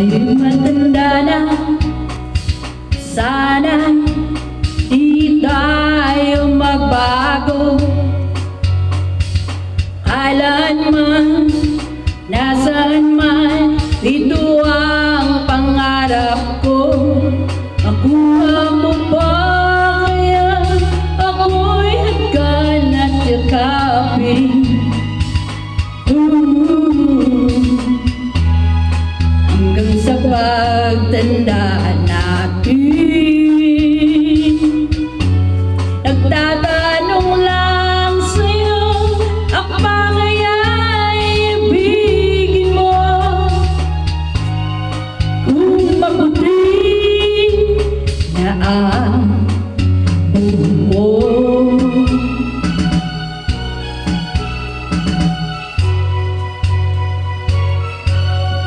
ay matanda na Sana di tayo magbago. Kailanman, Hanggang sa pagtanda natin. Nagtatanong lang sa'yo Ako ba kaya'y ibigin mo? Kung mabuti na ang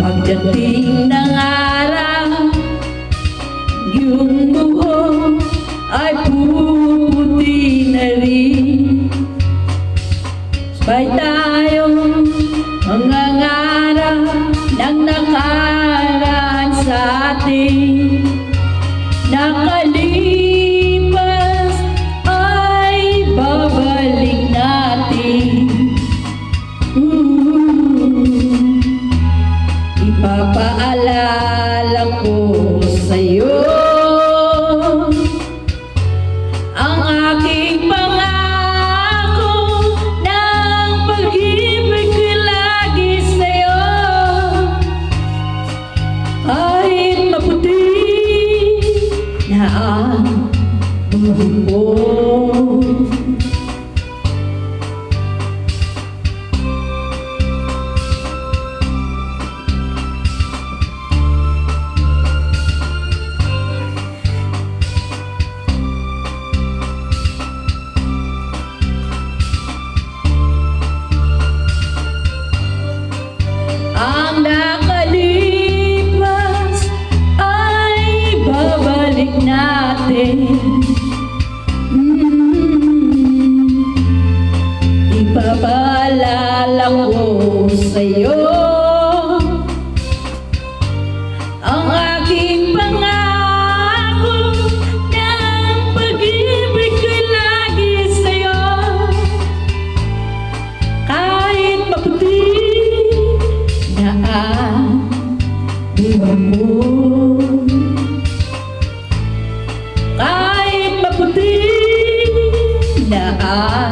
Pagdating ng araw Yung buhok ay puputi na rin. Sabay tayong mga ngarap ng nakaraan sa atin na ambon Kahit maputi na ay